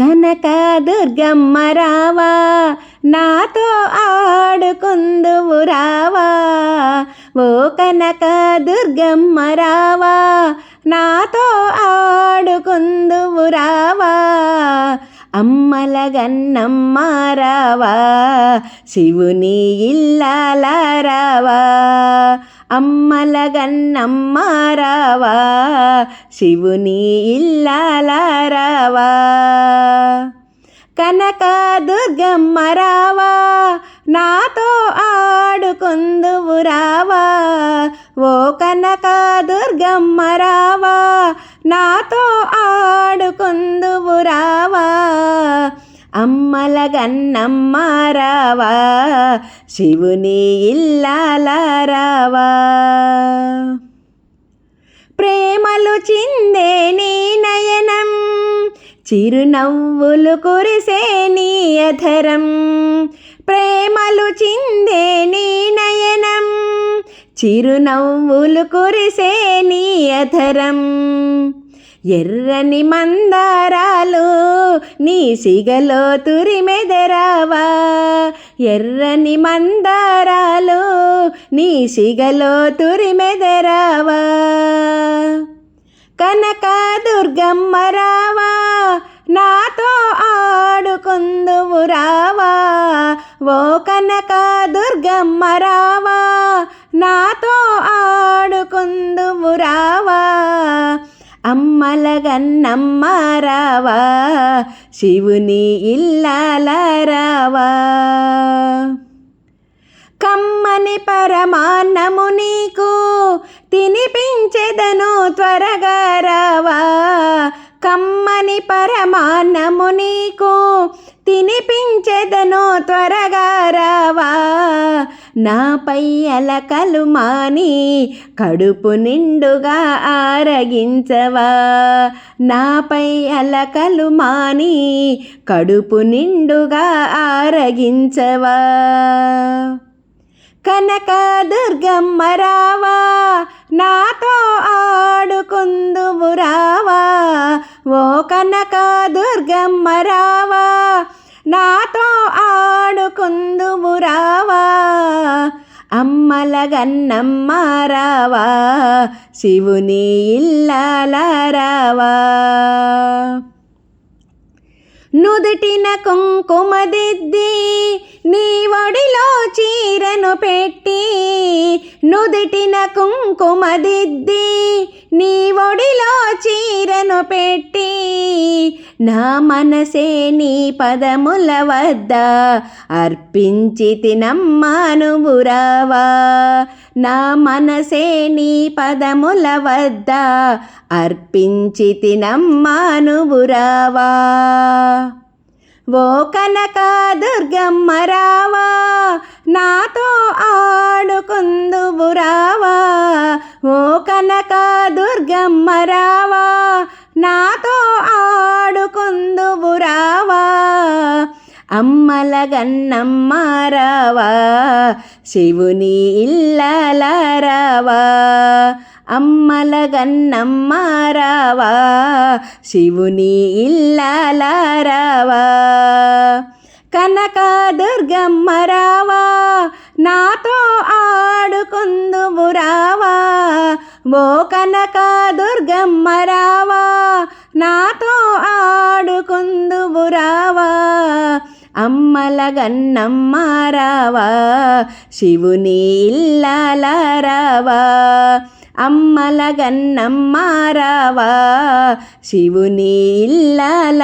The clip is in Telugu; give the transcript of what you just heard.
కనక దుర్గమ్మ రావా నాతో ఆడుకుందువు రావా. ఓ కనక దుర్గమ్మ రావా నాతో ఆడుకుందువు రావా. అమ్మల గన్నమ్మ రావా శివుని ఇల్లాల రావా. అమ్మల శివుని ఇల్లాల రావా కనక దుర్గమ్మ రావా నాతో ఆడుకుందువు రావా. ఓ కనక దుర్గమ్మ రావా నాతో ఆడుకుందువు రావా. అమ్మల గన్నమ్మ రావా శివుని ఇల్లాల రావా ప్రేమలు చిందే నీ నయనం చిరునవ్వులు కురిసే నీ అధరం. ప్రేమలు చిందే నీ నయనం చిరునవ్వులు కురిసే నీ అధరం. ఎర్రని మందారాలు నీ సిగలో తురిమెదరావా? ఎర్రని మందారాలు నీ సిగలో తురిమెదరావా? కనక దుర్గమ్మ రావా నాతో ఆడుకుందువు రావా. ఓ కనక దుర్గమ్మ రావా అమ్మల శివుని ఇల్లాల రావా కమ్మని పరమాన్నము నీకు తినిపించెదను త్వరగా రావా? కమ్మని పరమాన్నము నీకు తినిపించెదను త్వరగా రావా? నాపై అలకలు మాని కడుపు నిండుగా ఆరగించవా? నాపై అలకలు మాని కడుపు నిండుగా ఆరగించవా? కనక దుర్గమ్మ రావా నాతో ఆడుకుందువురావా ఓ కనక దుర్గమ్మ రావా అమ్మల గన్నమ్మ రావా శివుని ఇల్లాల రావా నుదుటిన కుంకుమ దిద్ది నీ ఒడిలో చీరను పెట్టి నుదుటిన కుంకుమ దిద్ది నీ ఒడిలో చీరను పెట్టి నా మనసే నీ పదముల వద్ద అర్పించి తినమ్మాను రావా నా మనసే నీ పదముల వద్ద అర్పించి తినమ్మాను రావా ఓ కనక దుర్గమ్మ రావా నాతో ఆడుకుందువు రావా ఓ కనక దుర్గమ్మ అమ్మల గన్నమ్మ శివుని ఇల్లాల రావా అమ్మల గన్నమ్మ శివుని ఇల్లాల రావా కనక దుర్గమ్మ రావా నాతో ఆడుకుందుము రావా. ఓ కనక దుర్గమ్మ రావా నాతో ఆడుకుందుము రావా. అమ్మల గన్నమ్మ రావా శివుని ఇల్లాల రావా అమ్మల గన్నమ్మ రావా శివుని ఇల్లాల